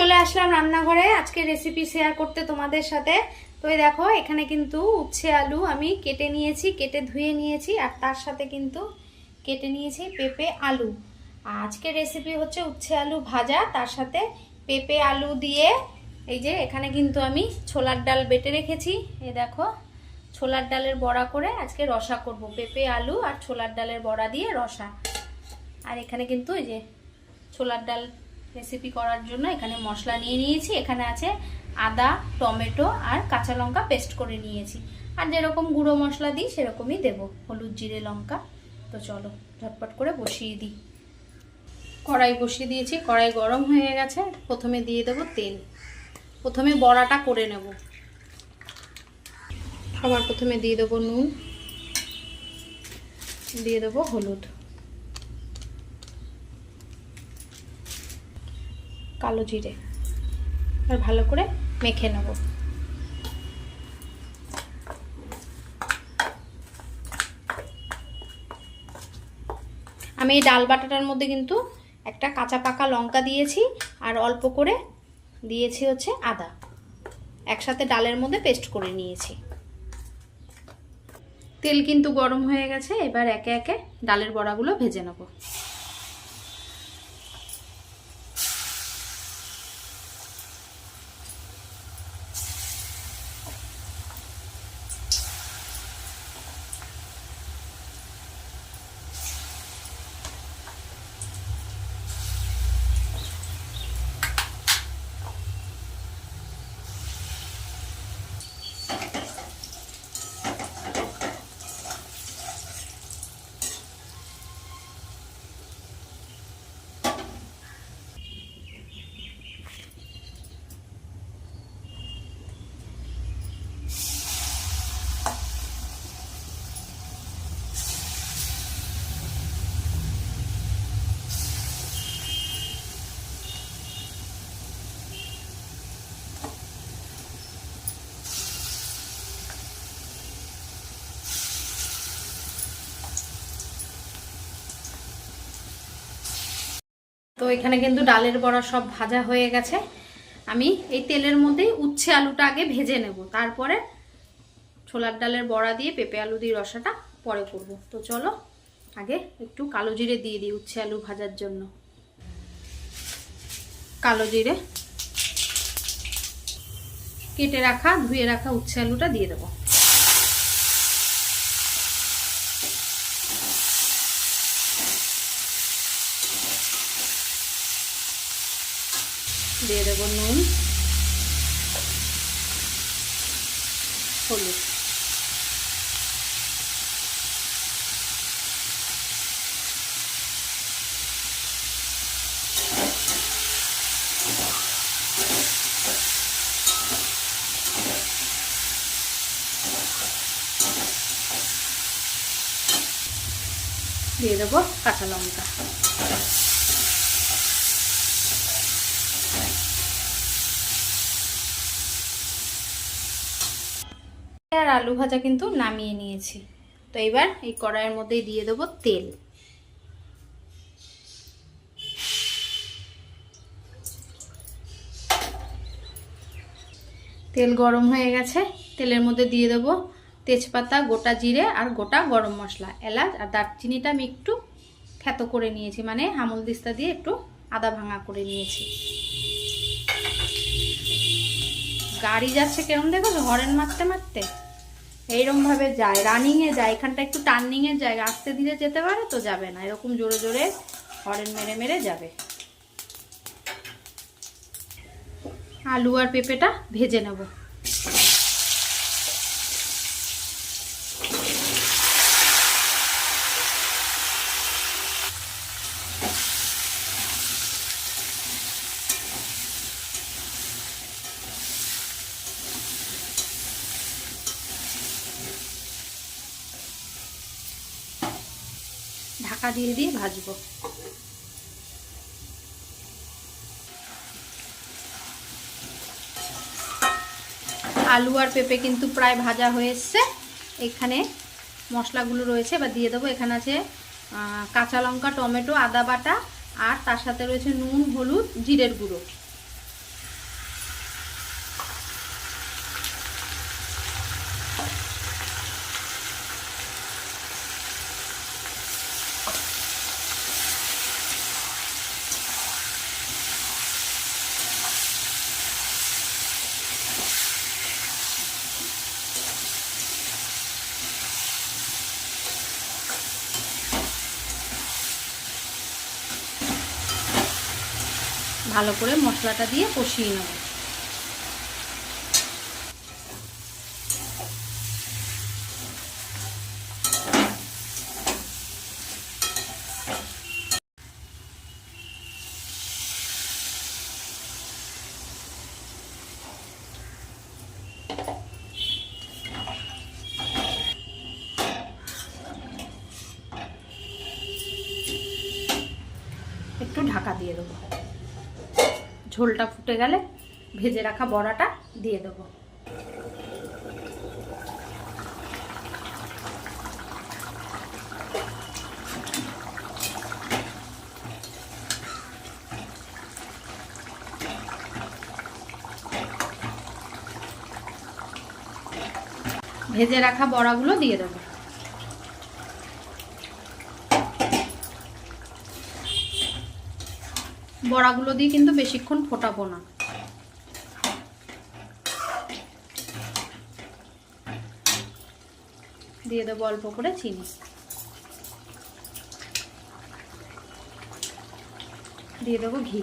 চলে আসলাম রান্নাঘরে। আজকে রেসিপি শেয়ার করতে তোমাদের সাথে। তো দেখো, এখানে কিন্তু উচ্ছে আলু আমি কেটে নিয়েছি, কেটে ধুয়ে নিয়েছি, আর তার সাথে কিন্তু কেটে নিয়েছি পেঁপে আলু। আর আজকের রেসিপি হচ্ছে উচ্ছে আলু ভাজা, তার সাথে পেঁপে আলু দিয়ে এই যে এখানে কিন্তু আমি ছোলার ডাল বেটে রেখেছি। এই দেখো, ছোলার ডালের বড়া করে আজকে রসা করব, পেঁপে আলু আর ছোলার ডালের বড়া দিয়ে রসা। আর এখানে কিন্তু এই যে ছোলার ডাল রেসিপি করার জন্য এখানে মশলা নিয়ে নিয়েছি। এখানে আছে আদা, টমেটো আর কাঁচা লঙ্কা পেস্ট করে নিয়েছি। আর যেরকম গুঁড়ো মশলা দিই, সেরকমই দেব। হলুদ, জিরে, লঙ্কা। তো চলো, ঝটপট করে বসিয়ে দিই। কড়াই বসিয়ে দিয়েছি। কড়াই গরম হয়ে গেছে। প্রথমে দিয়ে দেবো তেল। প্রথমে বড়াটা করে নেব। সবার প্রথমে দিয়ে দেবো নুন। দিয়ে দেবো হলুদ। কালো জিরে। আর ভালো করে মেখে নেব। আমি এই ডাল বাটাটার মধ্যে কিন্তু একটা কাঁচা পাকা লঙ্কা দিয়েছি আর অল্প করে দিয়েছি হচ্ছে আদা। একসাথে ডালের মধ্যে পেস্ট করে নিয়েছি। তেল কিন্তু গরম হয়ে গেছে, এবার একে একে ডালের বড়াগুলো ভেজে নেব। এখানে কিন্তু ডালের বড়া সব ভাজা হয়ে গেছে। আমি এই তেলের মধ্যেই উচ্ছে আলুটা আগে ভেজে নেব। তারপরে ছোলার ডালের বড়া দিয়ে পেঁপে আলু দিয়ে রসাটা পরে করব। তো চলো, আগে একটু কালো জিরে দিয়ে দিই উচ্ছে আলু ভাজার জন্য। কালো জিরে কেটে রাখা, ধুয়ে রাখা উচ্ছে আলুটা দিয়ে দেবো। দিয়ে দেবো নুন। হলুদ। দিয়ে দেবো কাঁচা লঙ্কা। আর আলু ভাজা কিন্তু নামিয়ে নিয়েছি। তো এবার এই কড়াইয়ের মধ্যেই দিয়ে দেবো তেল। তেল গরম হয়ে গেছে। তেলের মধ্যে দিয়ে দেবো তেজপাতা, গোটা জিরে আর গোটা গরম মশলা, এলাচ আর দারচিনিটা আমি একটু খ্যাত করে নিয়েছি। মানে হামল দিস্তা দিয়ে একটু আদা ভাঙা করে নিয়েছি। গাড়ি যাচ্ছে কেরম দেখো হরেন মারতে মারতে? এইরকম ভাবে যায় রানিং এ যায়, এখানটা একটু টার্নিং এর জায়গা আস্তে ধীরে যেতে পারে তো যাবে না, এরকম জোরে জোরে হরেন মেরে মেরে যাবে। আলু আর পেঁপেটা ভেজে নেব। ঢাকা দিয়ে দিয়ে ভাজবো। আলু আর পেঁপে কিন্তু প্রায় ভাজা হয়ে এসছে। এখানে মশলাগুলো রয়েছে বা দিয়ে দেবো। এখানে আছে কাঁচা লঙ্কা, টমেটো, আদা বাটা, আর তার সাথে রয়েছে নুন, হলুদ, জিরের গুঁড়ো। ভালো করে মশলাটা দিয়ে কষিয়ে নেব। একটু ঢাকা দিয়ে দেবো। ঝোলটা ফুটে গেলে ভেজে রাখা বড়াটা দিয়ে দেবো। ভেজে রাখা বড়াগুলো দিয়ে দেবো। বড়াগুলো দিয়ে কিন্তু বেশিক্ষণ ফোটাবো না। দিয়ে দেবো অল্প করে চিনি। দিয়ে দেবো ঘি।